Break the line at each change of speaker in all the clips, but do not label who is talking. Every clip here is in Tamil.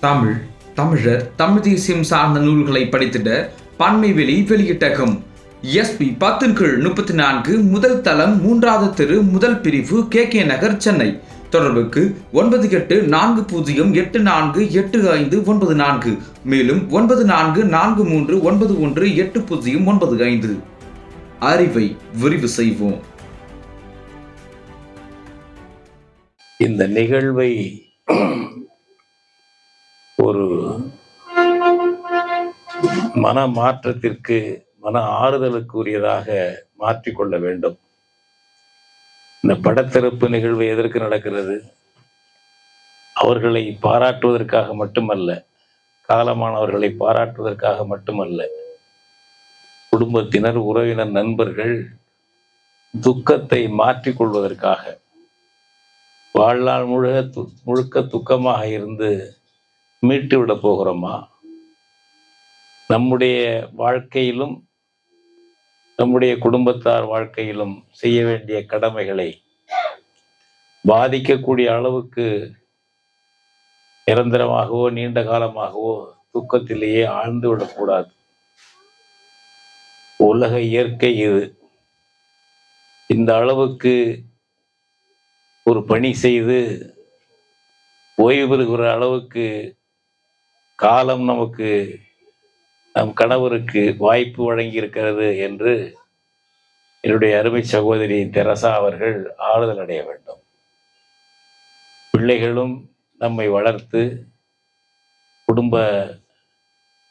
தமிழ் தமிழர் தமிழ் தேசியம் சார்ந்த நூல்களை படித்திட பன்மை வெளி வெளியிட்டகம் எஸ்பி பத்தின் கீழ் முப்பத்தி நான்கு முதல் தளம் மூன்றாவது தெரு முதல் பிரிவு கே கே நகர் சென்னை. தொடர்புக்கு ஒன்பது எட்டு நான்கு பூஜ்ஜியம் எட்டு நான்கு எட்டு ஐந்து ஒன்பது நான்கு. மேலும் ஒன்பது நான்கு நான்கு மூன்று ஒன்பது ஒன்று எட்டு பூஜ்ஜியம் ஒன்பது ஐந்து. அறிவை விரிவு செய்வோம்.
இந்த நிகழ்வை ஒரு மன மாற்றத்திற்கு மன ஆறுதலுக்கு உரியதாக மாற்றிக்கொள்ள வேண்டும். இந்த படத்திறப்பு நிகழ்வு எதற்கு நடக்கிறது? அவர்களை பாராட்டுவதற்காக மட்டுமல்ல காலமானவர்களை பாராட்டுவதற்காக மட்டுமல்ல குடும்பத்தினர் உறவினர் நண்பர்கள் துக்கத்தை மாற்றிக்கொள்வதற்காக வாழ்நாள் முழுக்க து- முழுக்க துக்கமாக இருந்து மீட்டு விட போகிறோமா? நம்முடைய வாழ்க்கையிலும் நம்முடைய குடும்பத்தார் வாழ்க்கையிலும் செய்ய வேண்டிய கடமைகளை பாதிக்கக்கூடிய அளவுக்கு நிரந்தரமாகவோ நீண்ட காலமாகவோ துக்கத்திலேயே ஆழ்ந்து விடக்கூடாது. உலக இயற்கை இது. இந்த அளவுக்கு ஒரு பணி செய்து ஓய்வு பெறுகிற அளவுக்கு காலம் நமக்கு நம் கணவருக்கு வாய்ப்பு வழங்கி இருக்கிறது என்று என்னுடைய அருமை சகோதரி தெரசா அவர்கள் ஆறுதல் அடைய வேண்டும். பிள்ளைகளும் நம்மை வளர்த்து குடும்ப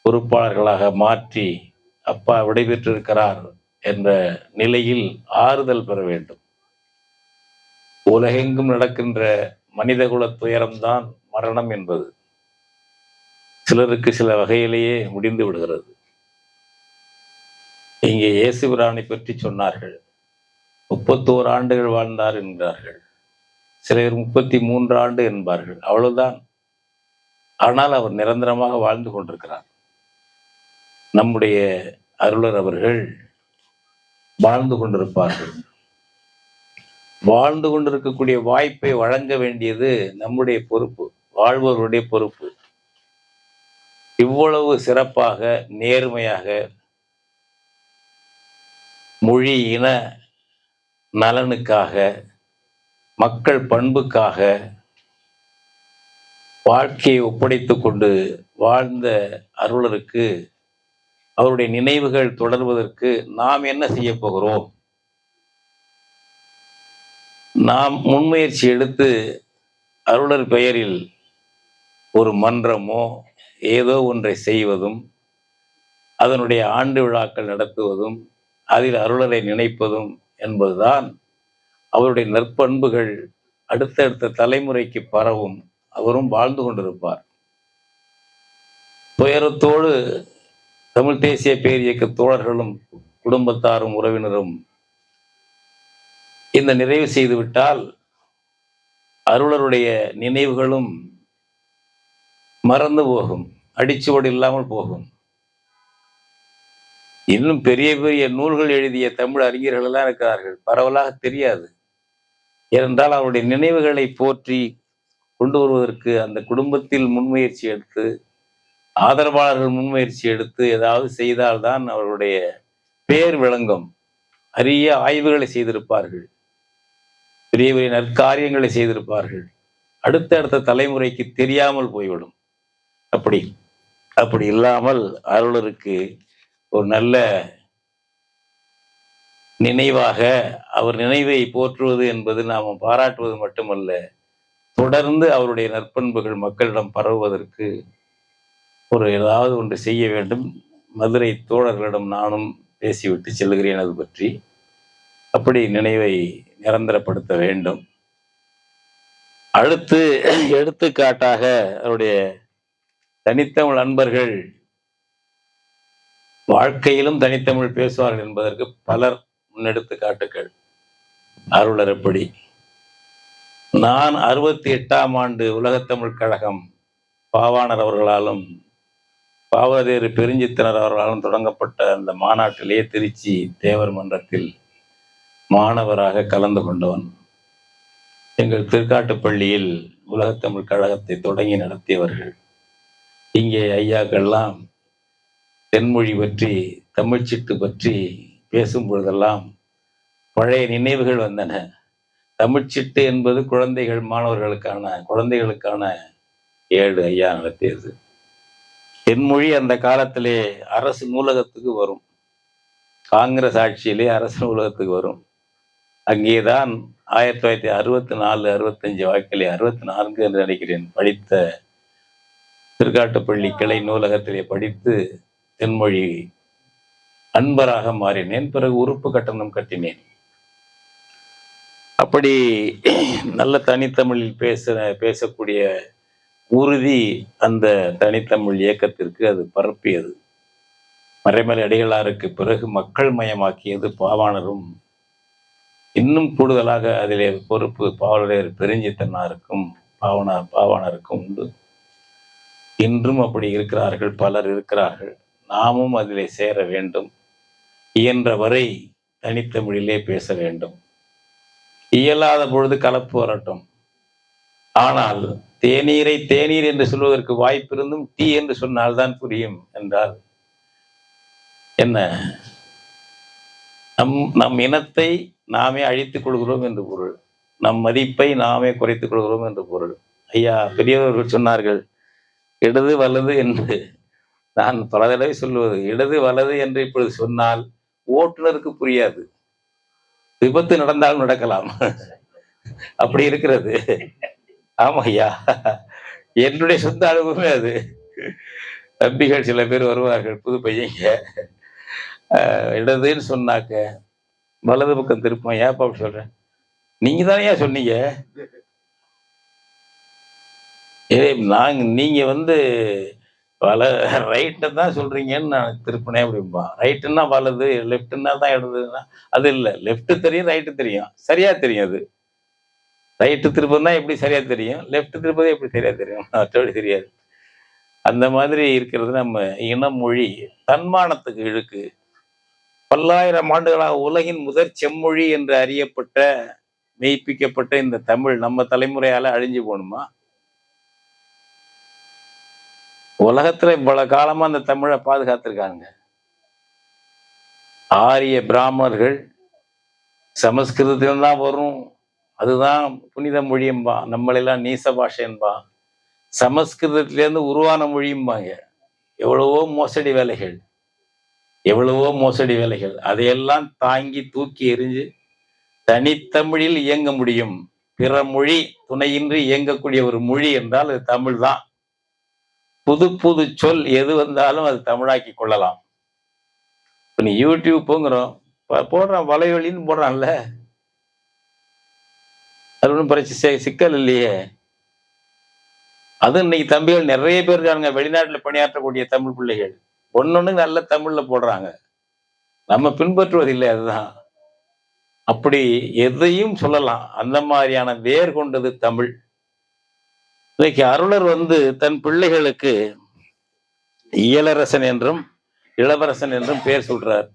பொறுப்பாளர்களாக மாற்றி அப்பா விடைபெற்றிருக்கிறார் என்ற நிலையில் ஆறுதல் பெற வேண்டும். உலகெங்கும் நடக்கின்ற மனிதகுல துயரம்தான் மரணம் என்பது. சிலருக்கு சில வகையிலேயே முடிந்து விடுகிறது. இங்கே இயேசு பிரானை பற்றி சொன்னார்கள். முப்பத்தோரு ஆண்டுகள் வாழ்ந்தார் என்கிறார்கள். சிலர் முப்பத்தி மூன்று ஆண்டு என்பார்கள். அவ்வளவுதான். ஆனால் அவர் நிரந்தரமாக வாழ்ந்து கொண்டிருக்கிறார். நம்முடைய அருளர் அவர்கள் வாழ்ந்து கொண்டிருப்பார்கள். வாழ்ந்து கொண்டிருக்கக்கூடிய வாய்ப்பை வழங்க வேண்டியது நம்முடைய பொறுப்பு வாழ்வோருடைய பொறுப்பு. இவ்வளவு சிறப்பாக நேர்மையாக மொழி இன நலனுக்காக மக்கள் பண்புக்காக வாழ்க்கையை ஒப்படைத்து கொண்டு வாழ்ந்த அருளருக்கு அவருடைய நினைவுகள் தொடர்வதற்கு நாம் என்ன செய்ய போகிறோம்? நாம் முன்முயற்சி எடுத்து அருளர் பெயரில் ஒரு மன்றமோ ஏதோ ஒன்றை செய்வதும் அதனுடைய ஆண்டு விழாக்கள் நடத்துவதும் அதில் அருளரை நினைப்பதும் என்பதுதான் அவருடைய நற்பண்புகள். அடுத்தடுத்த தலைமுறைக்கு பரவும் அவரும் வாழ்ந்து கொண்டிருப்பார். துயரத்தோடு தமிழ் தேசிய பேரியக்க தோழர்களும் குடும்பத்தாரும் உறவினரும் இந்த நிறைவு செய்துவிட்டால் அருளருடைய நினைவுகளும் மறந்து போகும். அடிச்சுவடு இல்லாமல் போகும். இன்னும் பெரிய பெரிய நூல்கள் எழுதிய தமிழ் அறிஞர்கள் எல்லாம் இருக்கிறார்கள். பரவலாக தெரியாது. ஏனென்றால் அவருடைய நினைவுகளை போற்றி கொண்டு வருவதற்கு அந்த குடும்பத்தில் முன்முயற்சி எடுத்து ஆதரவாளர்கள் முன்முயற்சி எடுத்து ஏதாவது செய்தால்தான் அவருடைய பேர் விளங்கும். அரிய ஆய்வுகளை செய்திருப்பார்கள். பெரிய பெரிய நற்காரியங்களை செய்திருப்பார்கள். அடுத்தடுத்த தலைமுறைக்கு தெரியாமல் போய்விடும். அப்படி அப்படி இல்லாமல் அருளருக்கு ஒரு நல்ல நினைவாக அவர் நினைவை போற்றுவது என்பது நாம் பாராட்டுவது மட்டுமல்ல தொடர்ந்து அவருடைய நற்பண்புகள் மக்களிடம் பரவுவதற்கு ஒரு ஏதாவது ஒன்று செய்ய வேண்டும். மதுரை தோழர்களிடம் நானும் பேசிவிட்டு செல்கிறேன் அது பற்றி. அப்படி நினைவை நிரந்தரப்படுத்த வேண்டும். அடுத்து எடுத்துக்காட்டாக அவருடைய தனித்தமிழ் அன்பர்கள் வாழ்க்கையிலும் தனித்தமிழ் பேசுவார்கள் என்பதற்கு பலர் முன்னெடுத்து காட்டுக்கள் அருளர் எப்படி? நான் அறுபத்தி எட்டாம் ஆண்டு உலகத்தமிழ் கழகம் பாவாணர் அவர்களாலும் பாவதேறு பெருஞ்சித்தனர் அவர்களாலும் தொடங்கப்பட்ட அந்த மாநாட்டிலே திருச்சி தேவர் மன்றத்தில் மாணவராக கலந்து கொண்டவன். எங்கள் திருக்காட்டுப்பள்ளியில் உலகத்தமிழ் கழகத்தை தொடங்கி நடத்தியவர்கள் இங்கே ஐயாக்கள்லாம் தென்மொழி பற்றி தமிழ்ச்சிட்டு பற்றி பேசும் பொழுதெல்லாம் பழைய நினைவுகள் வந்தன. தமிழ்ச்சிட்டு என்பது குழந்தைகள் மாணவர்களுக்கான குழந்தைகளுக்கான ஏடு ஐயா நடத்தியது. தென்மொழி அந்த காலத்திலே அரசு நூலகத்துக்கு வரும். காங்கிரஸ் ஆட்சியிலே அரசு நூலகத்துக்கு வரும். அங்கேதான் ஆயிரத்தி தொள்ளாயிரத்தி அறுபத்தி நாலு அறுபத்தஞ்சு வாக்கிலே அறுபத்தி நான்கு என்று நினைக்கிறேன் படித்த திருக்காட்டுப்பள்ளி கிளை நூலகத்திலே படித்து தென்மொழி அன்பராக மாறினேன். பிறகு உறுப்பு கட்டணம் கட்டினேன். அப்படி நல்ல தனித்தமிழில் பேச பேசக்கூடிய உறுதி அந்த தனித்தமிழ் இயக்கத்திற்கு அது பரப்பியது. மறைமலை அடிகளாருக்கு பிறகு மக்கள் மயமாக்கியது பாவாணரும். இன்னும் கூடுதலாக அதிலே பொறுப்பு பாவலரையர் பெருஞ்சித்தன்னாருக்கும் பாவனார் பாவாணருக்கும் உண்டு. இன்றும் அப்படி இருக்கிறார்கள் பலர் இருக்கிறார்கள். நாமும் அதிலே சேர வேண்டும். இயன்ற வரை தனித்தமிழிலே பேச வேண்டும். இயலாத பொழுது கலப்பு வரட்டும். ஆனால் தேநீரை தேநீர் என்று சொல்வதற்கு வாய்ப்பிருந்தும் டீ என்று சொன்னால்தான் புரியும் என்றால் என்ன? நம் நம் இனத்தை நாமே அழித்துக் கொள்கிறோம் என்று பொருள். நம் மதிப்பை நாமே குறைத்துக் கொள்கிறோம் என்று பொருள். ஐயா பெரியவர்கள் சொன்னார்கள் இடது வலது என்று. நான் பல தடவை சொல்லுவது இடது வலது என்று இப்பொழுது சொன்னால் ஓட்டுநருக்கு புரியாது. விபத்து நடந்தாலும் நடக்கலாம். அப்படி இருக்கிறது. ஆமா ஐயா என்னுடைய சொந்த அனுபவமே அது. தம்பிகள் சில பேர் வருவார்கள் புது பையங்க. இடதுன்னு சொன்னாக்க வலது பக்கம் திருப்பம் ஏப்பா அப்படி சொல்றேன் நீங்க தானே சொன்னீங்க? ஏ நாங்க நீங்க வந்து வல ரைட்டை தான் சொல்றீங்கன்னு நான் திருப்பினேன் அப்படிம்பா. ரைட்டுன்னா வலது லெஃப்ட்னா தான் இடதுன்னா அது இல்லை. லெஃப்ட் தெரியும் ரைட்டு தெரியும். சரியா தெரியும் அது. ரைட்டு திருப்பம் தான் எப்படி சரியா தெரியும்? லெஃப்ட் திருப்பதே எப்படி சரியா தெரியும்? மற்றபடி தெரியாது. அந்த மாதிரி இருக்கிறது நம்ம இனம் மொழி தன்மானத்துக்கு இழுக்கு. பல்லாயிரம் ஆண்டுகளாக உலகின் முதற் செம்மொழி என்று அறியப்பட்ட மெய்ப்பிக்கப்பட்ட இந்த தமிழ் நம்ம தலைமுறையால் அழிஞ்சு போகணுமா உலகத்துல இவ்வளவு காலமா அந்த தமிழை பாதுகாத்திருக்காங்க ஆரிய பிராமணர்கள் சமஸ்கிருதத்தில்தான் வரும். அதுதான் புனித மொழியும்பா. நம்மளெல்லாம் நீச பாஷைன்பா சமஸ்கிருதத்திலேருந்து உருவான மொழியும்பாங்க. எவ்வளவோ மோசடி வேலைகள். எவ்வளவோ மோசடி வேலைகள். அதையெல்லாம் தாங்கி தூக்கி எறிஞ்சு தனித்தமிழில் இயங்க முடியும். பிற மொழி துணையின்றி இயங்கக்கூடிய ஒரு மொழி என்றால் அது தமிழ் தான் புது புது சொல் எது வந்தாலும் அது தமிழாக்கி கொள்ளலாம். இப்போ நீ யூடியூப் போங்கிறோம் போடுறான் வலைவழின்னு போடுறான்ல. அது ஒன்றும் பிரச்சனை சிக்கல் இல்லையே. அது இன்னைக்கு தம்பிகள் நிறைய பேர் இருக்காங்க வெளிநாட்டுல பணியாற்றக்கூடிய தமிழ் பிள்ளைகள். ஒன்னொன்னு நல்ல தமிழ்ல போடுறாங்க. நம்ம பின்பற்றுவதில்லை அதுதான். அப்படி எதையும் சொல்லலாம். அந்த மாதிரியான வேர் கொண்டது தமிழ். இன்னைக்கு அருளர் வந்து தன் பிள்ளைகளுக்கு இயலரசன் என்றும் இளவரசன் என்றும் பேர் சொல்றார்.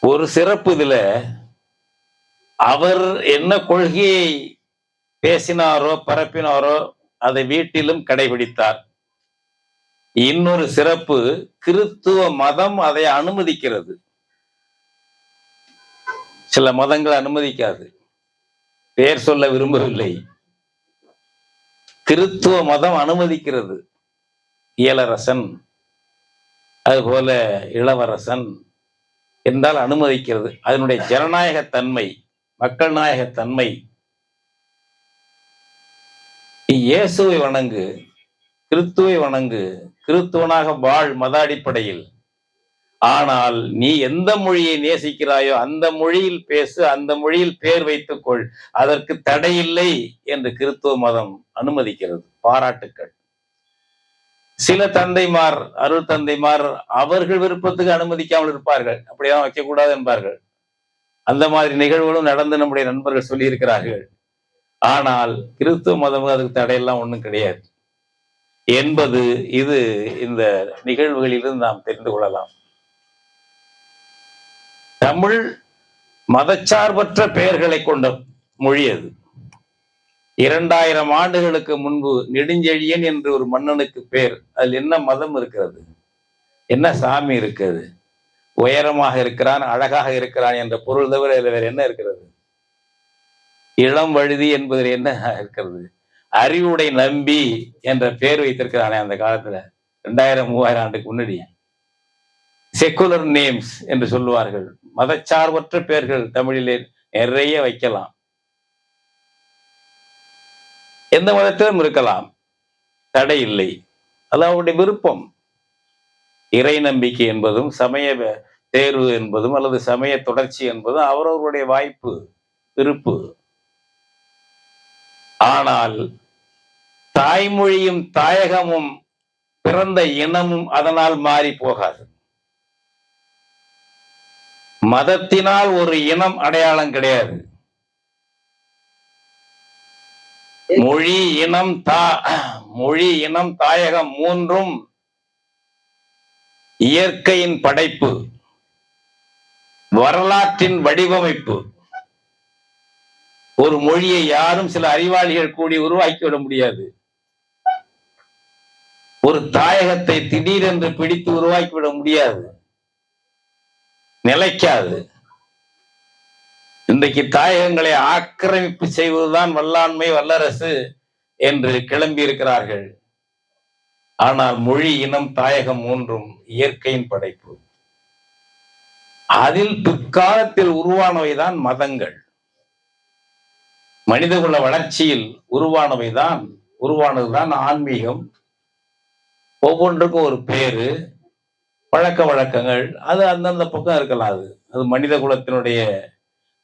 ஒரு சிறப்பு இதுல அவர் என்ன கொள்கையை பேசினாரோ பரப்பினாரோ அதை வீட்டிலும் கடைபிடித்தார். இன்னொரு சிறப்பு கிறித்துவ மதம் அதை அனுமதிக்கிறது. சில மதங்கள் அனுமதிக்காது. பெயர் சொல்ல விரும்பவில்லை. கிறித்துவ மதம் அனுமதிக்கிறது. இயலரசன் அதுபோல இளவரசன் என்றால் அனுமதிக்கிறது. அதனுடைய ஜனநாயக தன்மை மக்கள் நாயக தன்மை இயேசுவை வணங்கு கிறித்துவை வணங்கு கிறித்துவனாக வாழ் மத அடிப்படையில் ஆனால் நீ எந்த மொழியை நேசிக்கிறாயோ அந்த மொழியில் பேசு அந்த மொழியில் பேர் வைத்துக்கொள். அதற்கு தடையில்லை என்று கிறித்துவ மதம் அனுமதிக்கிறது. பாராட்டுக்கள். சில தந்தைமார் அருள் தந்தைமார் அவர்கள் விருப்பத்துக்கு அனுமதிக்காமல் இருப்பார்கள். அப்படியெல்லாம் வைக்கக்கூடாது என்பார்கள். அந்த மாதிரி நிகழ்வுகளும் நடந்து நம்முடைய நண்பர்கள் சொல்லியிருக்கிறார்கள். ஆனால் கிறிஸ்துவ மதம் அதுக்கு தடையெல்லாம் ஒன்றும் கிடையாது. என்பது இது இந்த நிகழ்வுகளிலிருந்து நாம் தெரிந்து கொள்ளலாம். தமிழ் மதச்சார்பற்ற பெயர்களை கொண்ட மொழி அது. இரண்டாயிரம் ஆண்டுகளுக்கு முன்பு நெடுஞ்செழியன் என்று ஒரு மன்னனுக்கு பேர் அதில் என்ன மதம் இருக்கிறது? என்ன சாமி இருக்கிறது? உயரமாக இருக்கிறான் அழகாக இருக்கிறான் என்ற பொருள் தவிர இதில் வேற என்ன இருக்கிறது? இளம் வழுதி என்பதில் என்ன இருக்கிறது? அறிவுடை நம்பி என்ற பேர் வைத்திருக்கிறானே அந்த காலத்துல. ரெண்டாயிரம் மூவாயிரம் ஆண்டுக்கு முன்னாடி செக்குலர் நேம்ஸ் என்று சொல்லுவார்கள். மதச்சார்பற்ற பெயர்கள் தமிழிலே நிறைய வைக்கலாம். எந்த மதத்திலும் இருக்கலாம். தடை இல்லை. அது அவருடைய விருப்பம். இறை நம்பிக்கை என்பதும் சமய தேர்வு என்பதும் அல்லது சமய தொடர்ச்சி என்பதும் அவரவருடைய வாய்ப்பு விருப்பு. ஆனால் தாய்மொழியும் தாயகமும் பிறந்த இனமும் அதனால் மாறி போகாது. மதத்தினால் ஒரு இனம் அடையாளம் கிடையாது. மொழி இனம் தா மொழி இனம் தாயகம் மூன்றும் இயற்கையின் படைப்பு வரலாற்றின் வடிவமைப்பு. ஒரு மொழியை யாரும் சில அறிவாளிகள் கூடி உருவாக்கிவிட முடியாது. ஒரு தாயகத்தை திடீரென்று பிடித்து உருவாக்கிவிட முடியாது. நிலைக்காது. இன்றைக்கு தாயகங்களை ஆக்கிரமிப்பு செய்வதுதான் வல்லாண்மை வல்லரசு என்று கிளம்பி இருக்கிறார்கள். ஆனால் மொழி இனம் தாயகம் மூன்றும் இயற்கையின் படைப்பு. அதில் பிற்காலத்தில் உருவானவைதான் மதங்கள். மனிதகுல வளர்ச்சியில் உருவானவைதான் உருவானதுதான் ஆன்மீகம். ஒவ்வொன்றுக்கும் ஒரு பேரு. பழக்க வழக்கங்கள் அது அந்தந்த பக்கம் இருக்கலாம் அது. அது மனித குலத்தினுடைய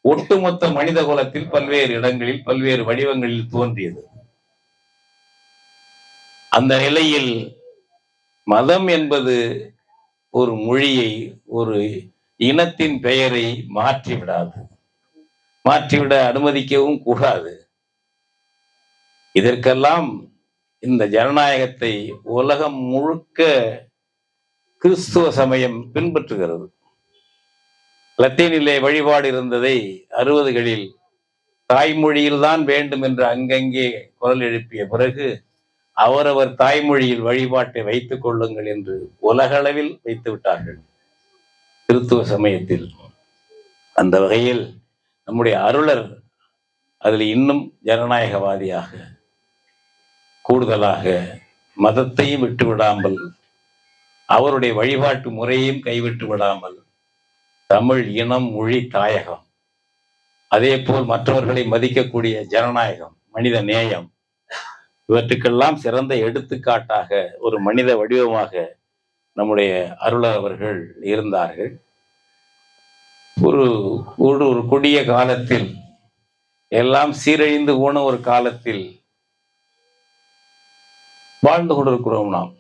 ஒட்டுமொத்த மனித குலத்தில் பல்வேறு இடங்களில் பல்வேறு வடிவங்களில் தோன்றியது. அந்த நிலையில் மதம் என்பது ஒரு மொழியை ஒரு இனத்தின் பெயரை மாற்றி விடாது மாற்றிவிட அனுமதிக்கவும் கூடாது. இதற்கெல்லாம் இந்த ஜனநாயகத்தை உலகம் முழுக்க கிறிஸ்துவ சமயம் பின்பற்றுகிறது. லத்தீனிலே வழிபாடு இருந்ததை அறுபதுகளில் தாய்மொழியில்தான் வேண்டும் என்று அங்கங்கே குரல் எழுப்பிய பிறகு அவரவர் தாய்மொழியில் வழிபாட்டை வைத்துக் கொள்ளுங்கள் என்று உலகளவில் வைத்து விட்டார்கள். கிறிஸ்துவ சமயத்தில் அந்த வகையில் நம்முடைய அருளர் அதில் இன்னும் ஜனநாயகவாதியாக கூடுதலாக மதத்தையும் விட்டு விடாமல் அவருடைய வழிபாட்டு முறையையும் கைவிட்டு விடாமல் தமிழ் இனம் மொழி தாயகம் அதே போல் மற்றவர்களை மதிக்கக்கூடிய ஜனநாயகம் மனித நேயம் இவற்றுக்கெல்லாம் சிறந்த எடுத்துக்காட்டாக ஒரு மனித வடிவமாக நம்முடைய அருளர் அவர்கள் இருந்தார்கள். ஒரு ஒரு ஒரு கொடிய காலத்தில் எல்லாம் சீரழிந்து போன ஒரு காலத்தில் வாழ்ந்து கொண்டிருக்கிறோம் நாம்.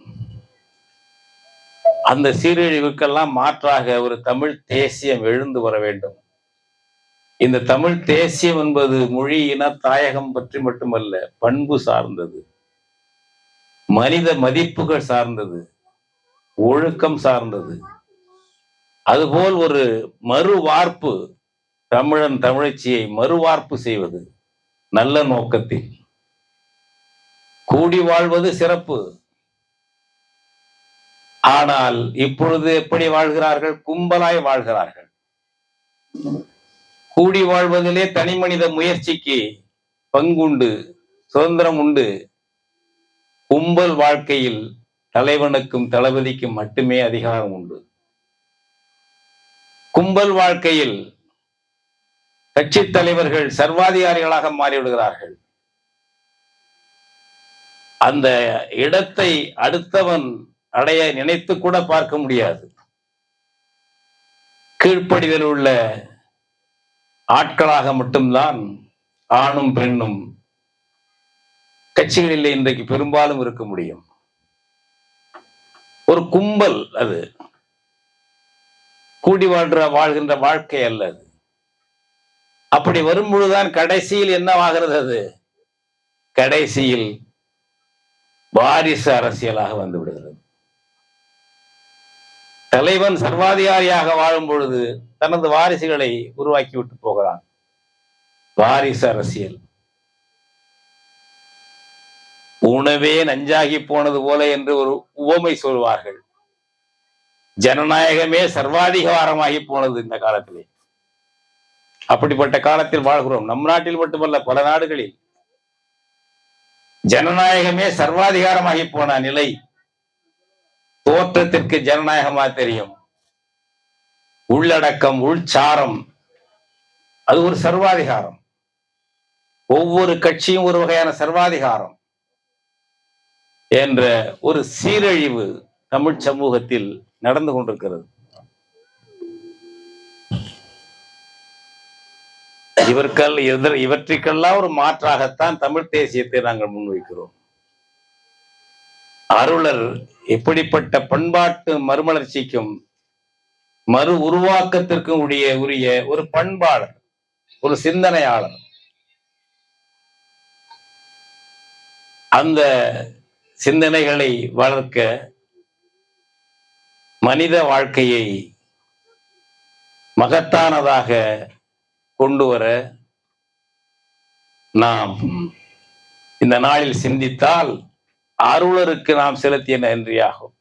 அந்த சீரழிவுக்கெல்லாம் மாற்றாக ஒரு தமிழ் தேசியம் எழுந்து வர வேண்டும். இந்த தமிழ் தேசியம் என்பது மொழி இன தாயகம் பற்றி மட்டுமல்ல பண்பு சார்ந்தது. மனித மதிப்புகள் சார்ந்தது. ஒழுக்கம் சார்ந்தது. அதுபோல் ஒரு மறுவார்ப்பு தமிழன் தமிழச்சியை மறுவார்ப்பு செய்வது நல்ல நோக்கத்தில். கூடி வாழ்வது சிறப்பு. ஆனால் இப்பொழுது எப்படி வாழ்கிறார்கள்? கும்பலாய் வாழ்கிறார்கள். கூடி வாழ்வதிலே தனி மனித முயற்சிக்கு பங்குண்டு சுதந்திரம் உண்டு. கும்பல் வாழ்க்கையில் தலைவனுக்கும் தளபதிக்கும் மட்டுமே அதிகாரம் உண்டு. கும்பல் வாழ்க்கையில் கட்சி தலைவர்கள் சர்வாதிகாரிகளாக மாறிவிடுகிறார்கள். அந்த இடத்தை அடுத்தவன் அடைய நினைத்து கூட பார்க்க முடியாது. கீழ்ப்படிதல் உள்ள ஆட்களாக மட்டும்தான் ஆணும் பெண்ணும் கட்சிகளில் இன்றைக்கு பெரும்பாலும் இருக்க முடியும். ஒரு கும்பல் அது. கூடி வாழ்ற வாழ்கின்ற வாழ்க்கை அல்ல அது. அப்படி வரும்பொழுதுதான் கடைசியில் என்னவாகிறது அது? கடைசியில் வாரிசு அரசியலாக வந்து விடுகிறது. தலைவன் சர்வாதிகாரியாக வாழும் பொழுது தனது வாரிசுகளை உருவாக்கி விட்டு போகிறான். வாரிசு அரசியல். உணவே நஞ்சாகி போனது போல என்று ஒரு உவமை சொல்வார்கள். ஜனநாயகமே சர்வாதிகாரமாகி போனது இந்த காலத்திலே. அப்படிப்பட்ட காலத்தில் வாழ்கிறோம். நம் நாட்டில் மட்டுமல்ல பல நாடுகளில். ஜனநாயகமே சர்வாதிகாரமாகி போன நிலை தோற்றத்திற்கு ஜனநாயகமா தெரியும். உள்ளடக்கம் உள்சாரம் அது ஒரு சர்வாதிகாரம். ஒவ்வொரு கட்சியும் ஒரு வகையான சர்வாதிகாரம் என்ற ஒரு சீரழிவு தமிழ் சமூகத்தில் நடந்து கொண்டிருக்கிறது. இவர்கள் இவற்றிற்கெல்லாம் ஒரு மாற்றாகத்தான் தமிழ் தேசியத்தை நாங்கள் முன்வைக்கிறோம். அருளர் இப்படிப்பட்ட பண்பாட்டு மறுமலர்ச்சிக்கும் மறு உருவாக்கத்திற்கும் உடைய உரிய ஒரு பண்பாளர் ஒரு சிந்தனையாளர். அந்த சிந்தனைகளை வளர்க்க மனித வாழ்க்கையை மகத்தானதாக கொண்டு வர நாம் இந்த நாளில் சிந்தித்தால் அருளருக்கு நாம் செலுத்திய நன்றியாகும்.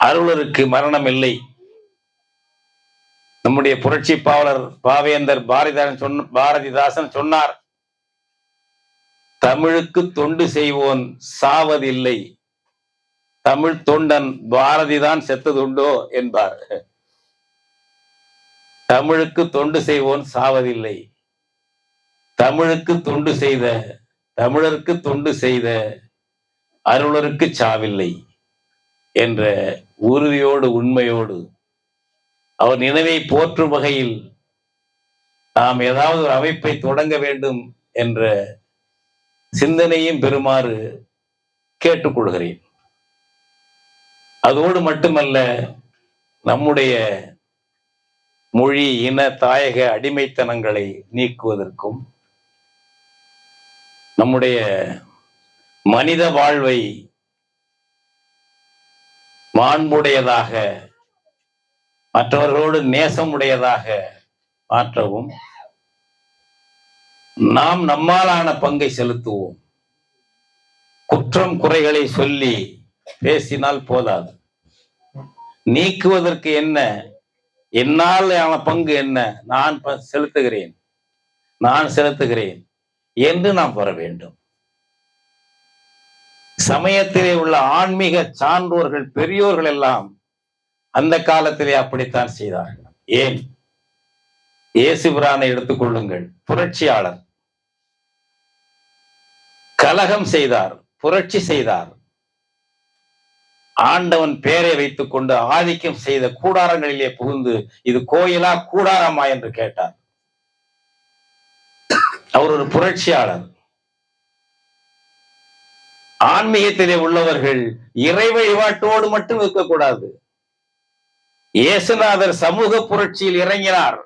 அருளருக்கு மரணம் இல்லை. நம்முடைய புரட்சி பாவலர் பாவேந்தர் பாரதிதாசன் சொன்ன பாரதிதாசன் சொன்னார். தமிழுக்கு தொண்டு செய்வோன் சாவதில்லை தமிழ் தொண்டன் பாரதிதான் செத்ததுண்டோ என்பார். தமிழுக்கு தொண்டு செய்வோன் சாவதில்லை தமிழுக்கு தொண்டு செய்த தமிழருக்கு தொண்டு செய்த அருளருக்கு சாவில்லை என்ற உறுதியோடு உண்மையோடு அவர் நினைவை போற்றும் வகையில் நாம் ஏதாவது ஒரு அமைப்பை தொடங்க வேண்டும் என்ற சிந்தனையும் பெறுமாறு கேட்டுக்கொள்கிறேன் அதோடு மட்டுமல்ல நம்முடைய மொழி இன தாயக அடிமைத்தனங்களை நீக்குவதற்கும் நம்முடைய மனித வாழ்வை மாண்புடையதாக மற்றவர்களோடு நேசமுடையதாக மாற்றவும் நாம் நம்மாலான பங்கை செலுத்துவோம். குற்றம் குறைகளை சொல்லி பேசினால் போதாது. நீக்குவதற்கு என்ன என்னால் ஆன பங்கு என்ன நான் ப- செலுத்துகிறேன். நான் செலுத்துகிறேன். என்று நாம் பெற வேண்டும். சமயத்திலே உள்ள ஆன்மீக சான்றோர்கள் பெரியோர்கள் எல்லாம் அந்த காலத்திலே அப்படித்தான் செய்தார்கள். ஏன்? இயேசுபிரானை எடுத்துக்கொள்ளுங்கள் புரட்சியாளர். கலகம் செய்தார் புரட்சி செய்தார். ஆண்டவன் பேரை வைத்துக் கொண்டு ஆதிக்கம் செய்த கூடாரங்களிலே புகுந்து இது கோயிலா கூடாரமா என்று கேட்டார். அவர் ஒரு புரட்சியாளர். ஆன்மீகத்திலே உள்ளவர்கள் இறை வழிபாட்டோடு மட்டும் இருக்கக்கூடாது. இயேசுநாதர் சமூக புரட்சியில் இறங்கினார்.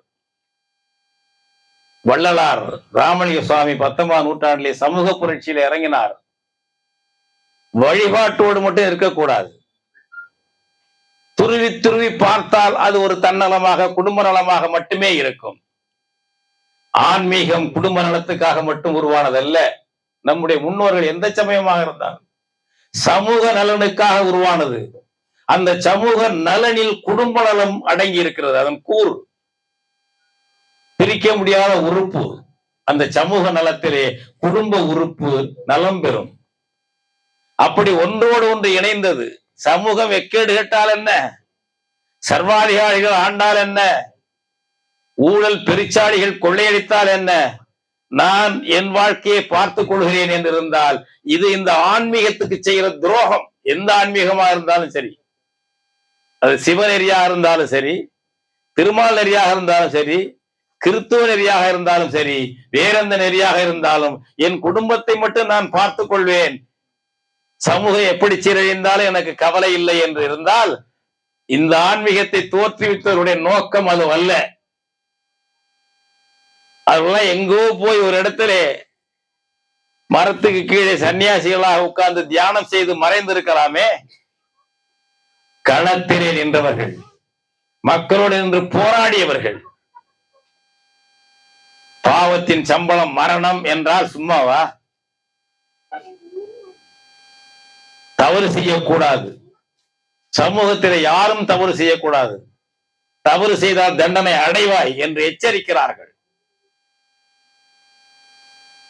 வள்ளலார் ராமலிங்க சுவாமி பத்தொன்பதாம் நூற்றாண்டிலே சமூக புரட்சியில் இறங்கினார். வழிபாட்டோடு மட்டும் இருக்கக்கூடாது. துருவி துருவி பார்த்தால் அது ஒரு தன்னலமாக குடும்ப நலமாக மட்டுமே இருக்கும். ஆன்மீகம் குடும்ப நலத்துக்காக மட்டும் உருவானதல்ல. நம்முடைய முன்னோர்கள் எந்த சமயமாக இருந்தாலும் சமூக நலனுக்காக உருவானது. அந்த சமூக நலனில் குடும்ப நலம் அடங்கி இருக்கிறது. அதன் கூறு. பிரிக்க முடியாத உறுப்பு. அந்த சமூக நலத்திலே குடும்ப உறுப்பு நலம் பெறும். அப்படி ஒன்றோடு ஒன்று இணைந்தது. சமூகம் எக்கேடு கேட்டால் என்ன? சர்வாதிகாரிகள் ஆண்டால் என்ன? ஊழல் பெருச்சாளிகள் கொள்ளையடித்தால் என்ன? நான் என் வாழ்க்கையை பார்த்துக் கொள்கிறேன் என்று இருந்தால் இது இந்த ஆன்மீகத்துக்கு செய்கிற துரோகம். எந்த ஆன்மீகமா இருந்தாலும் சரி. அது சிவநெறியா இருந்தாலும் சரி திருமால் நெறியாக இருந்தாலும் சரி கிறித்துவ நெறியாக இருந்தாலும் சரி வேறெந்த நெறியாக இருந்தாலும் என் குடும்பத்தை மட்டும் நான் பார்த்துக் கொள்வேன். சமூகம் எப்படி சீரழிந்தாலும் எனக்கு கவலை இல்லை என்று இருந்தால் இந்த ஆன்மீகத்தை தோற்றுவித்தவருடைய நோக்கம் அது அல்ல. அதெல்லாம் எங்கோ போய் ஒரு இடத்துல மரத்துக்கு கீழே சன்னியாசிகளாக உட்கார்ந்து தியானம் செய்து மறைந்திருக்கலாமே? களத்திலே நின்றவர்கள் மக்களோடு நின்று போராடியவர்கள். பாவத்தின் சம்பளம் மரணம் என்றால் சும்மாவா? தவறு செய்யக்கூடாது. சமூகத்தில் யாரும் தவறு செய்யக்கூடாது. தவறு செய்தால் தண்டனை அடைவாய் என்று எச்சரிக்கிறார்கள்.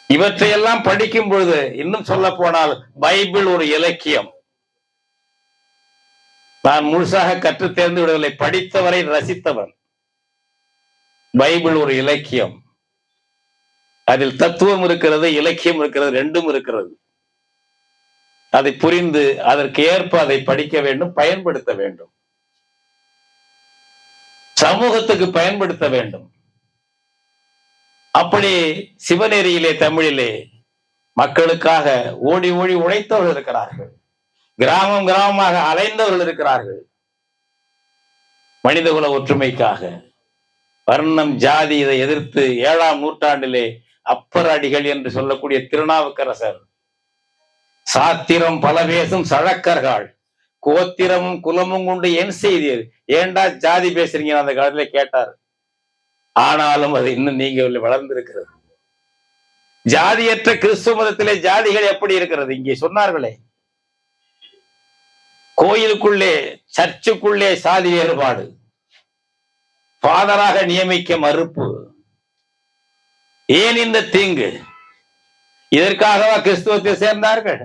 இவற்றையெல்லாம் படிக்கும் பொழுது இன்னும் சொல்ல போனால் பைபிள் ஒரு இலக்கியம். நான் முழுசாக கற்று தேர்ந்து விடவில்லை படித்தவரை ரசித்தவன். பைபிள் ஒரு இலக்கியம். அதில் தத்துவம் இருக்கிறது இலக்கியம் இருக்கிறது ரெண்டும் இருக்கிறது. அதை புரிந்து அதற்கு ஏற்ப அதை படிக்க வேண்டும் பயன்படுத்த வேண்டும். சமூகத்துக்கு பயன்படுத்த வேண்டும். அப்படி சிவநெறியிலே தமிழிலே மக்களுக்காக ஓடி ஓடி உழைத்தவர்கள் இருக்கிறார்கள். கிராமம் கிராமமாக அலைந்தவர்கள் இருக்கிறார்கள். மனிதகுல ஒற்றுமைக்காக. வர்ணம் ஜாதி இதை எதிர்த்து ஏழாம் நூற்றாண்டிலே அப்பர் அடிகள் என்று சொல்லக்கூடிய திருநாவுக்கரசர் சாத்திரம் பல பேசும் சழக்கர்கள் கோத்திரமும் குலமும் கொண்டு என் செய்தீர். ஏன்டா ஜாதி பேசுறீங்க அந்த காலத்துல கேட்டார். ஆனாலும் அது இன்னும் நீங்க வளர்ந்திருக்கிறது. ஜாதியற்ற கிறிஸ்துவ மதத்திலே ஜாதிகள் எப்படி இருக்கிறது? இங்கே சொன்னார்களே. கோயிலுக்குள்ளே சர்ச்சுக்குள்ளே சாதி வேறுபாடு. ஃபாதராக நியமிக்க மறுப்பு. ஏன் இந்த தீங்கு? இதற்காகவா கிறிஸ்துவத்தை சேர்ந்தார்கள்?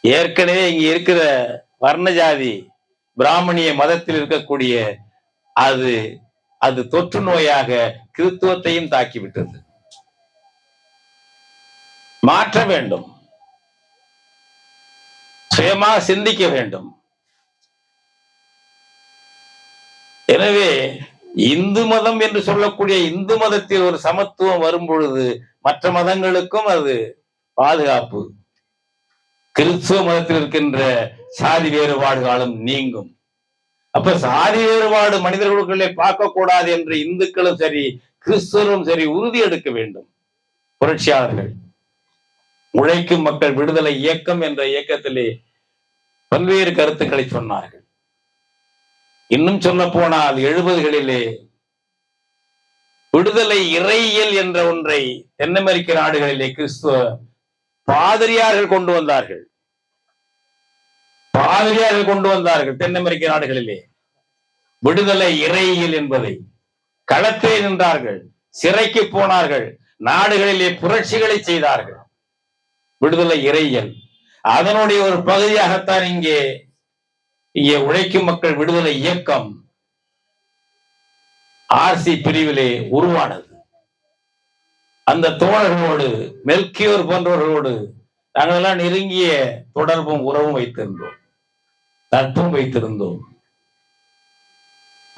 ஏற்கனவே இங்க இருக்கிற வர்ண ஜாதி பிராமணிய மதத்தில் இருக்கக்கூடிய அது அது தொற்று நோயாக கிறிஸ்துவத்தையும் தாக்கிவிட்டது. மாற்ற வேண்டும். சுயமாக சிந்திக்க வேண்டும். எனவே இந்து மதம் என்று சொல்லக்கூடிய இந்து மதத்தில் ஒரு சமத்துவம் வரும் பொழுது மற்ற மதங்களுக்கும் அது பாதுகாப்பு. கிறிஸ்துவ மதத்தில் இருக்கின்ற சாதி வேறுபாடுகளும் நீங்கும். அப்ப சாதி வேறுபாடு மனிதர்களுக்குள்ளே பார்க்க கூடாது என்று இந்துக்களும் சரி கிறிஸ்தவரும் சரி உறுதி எடுக்க வேண்டும். புரட்சியாளர்கள் உழைக்கும் மக்கள் விடுதலை இயக்கம் என்ற இயக்கத்திலே பல்வேறு கருத்துக்களை சொன்னார்கள். இன்னும் சொல்ல போனால் எழுபதுகளிலே விடுதலை இறையியல் என்ற ஒன்றை தென் அமெரிக்க நாடுகளிலே கிறிஸ்துவ பாதிரியார்கள் கொண்டு வந்தார்கள். பாதிரியார்கள் கொண்டு வந்தார்கள் தென் அமெரிக்க நாடுகளிலே. விடுதலை இறையியல் என்பதை. களத்திலே நின்றார்கள் சிறைக்கு போனார்கள் நாடுகளிலே புரட்சிகளை செய்தார்கள். விடுதலை இறையியல் அதனுடைய ஒரு பகுதியாகத்தான் இங்கே இங்கே உழைக்கும் மக்கள் விடுதலை இயக்கம் ஆர்சி பிரிவிலே உருவானது. அந்த தோழர்களோடு மெல்கியோர் போன்றவர்களோடு நாங்களெல்லாம் நெருங்கிய தொடர்பும் உறவும் வைத்திருந்தோம். நட்பும் வைத்திருந்தோம்.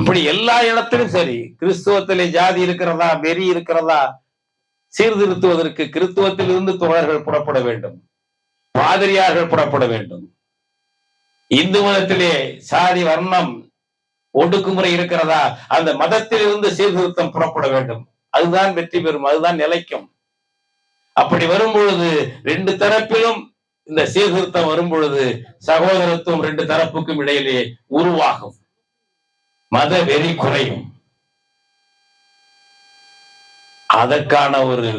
இப்படி எல்லா இடத்திலும் சரி கிறிஸ்துவத்திலே ஜாதி இருக்கிறதா வெறி இருக்கிறதா சீர்திருத்துவதற்கு கிறிஸ்துவத்தில் இருந்து தோழர்கள் புறப்பட வேண்டும். பாதிரியார்கள் புறப்பட வேண்டும். இந்து மதத்திலே சாதி வர்ணம் ஒடுக்குமுறை இருக்கிறதா அந்த மதத்திலிருந்து சீர்திருத்தம் புறப்பட வேண்டும். அதுதான் வெற்றி பெறும் அதுதான் நிலைக்கும். அப்படி வரும் பொழுது ரெண்டு தரப்பிலும் இந்த சீர்திருத்தம் வரும்பொழுது சகோதரத்துவம் ரெண்டு தரப்புக்கும் இடையிலே உருவாகும். மத வெறி குறையும். அதற்கான ஒரு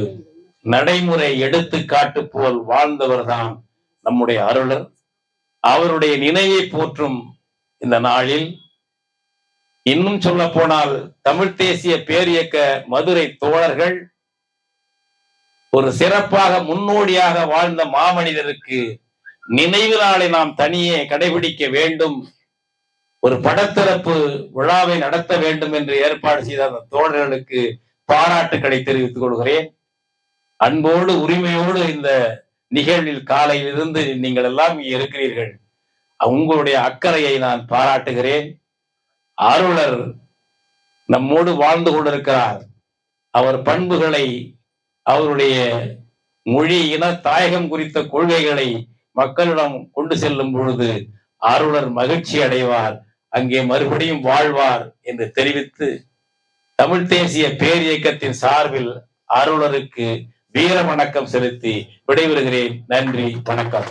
நடைமுறை எடுத்துக்காட்டு போல் வாழ்ந்தவர் தான் நம்முடைய அருளர். அவருடைய நினைவை போற்றும் இந்த நாளில் இன்னும் சொல்ல போனால் தமிழ் தேசிய பேரியக்க மதுரை தோழர்கள் ஒரு சிறப்பாக முன்னோடியாக வாழ்ந்த மாமனிதருக்கு நினைவு நாளை நாம் தனியே கடைபிடிக்க வேண்டும். ஒரு படத்திறப்பு விழாவை நடத்த வேண்டும் என்று ஏற்பாடு செய்த அந்த தோழர்களுக்கு பாராட்டுக்களை தெரிவித்துக் கொள்கிறேன். அன்போடு உரிமையோடு இந்த நிகழ்வில் காலையில் இருந்து நீங்கள் எல்லாம் இருக்கிறீர்கள். உங்களுடைய அக்கறையை நான் பாராட்டுகிறேன். அருளர் நம்மோடு வாழ்ந்து கொண்டிருக்கிறார். அவர் பண்புகளை அவருடைய மொழி இன தாயகம் குறித்த கொள்கைகளை மக்களிடம் கொண்டு செல்லும் பொழுது அருளர் மகிழ்ச்சி அடைவார். அங்கே மறுபடியும் வாழ்வார் என்று தெரிவித்து தமிழ் தேசிய பேரியக்கத்தின் சார்பில் அருளருக்கு வீர வணக்கம் செலுத்தி விடைபெறுகிறேன். நன்றி வணக்கம்.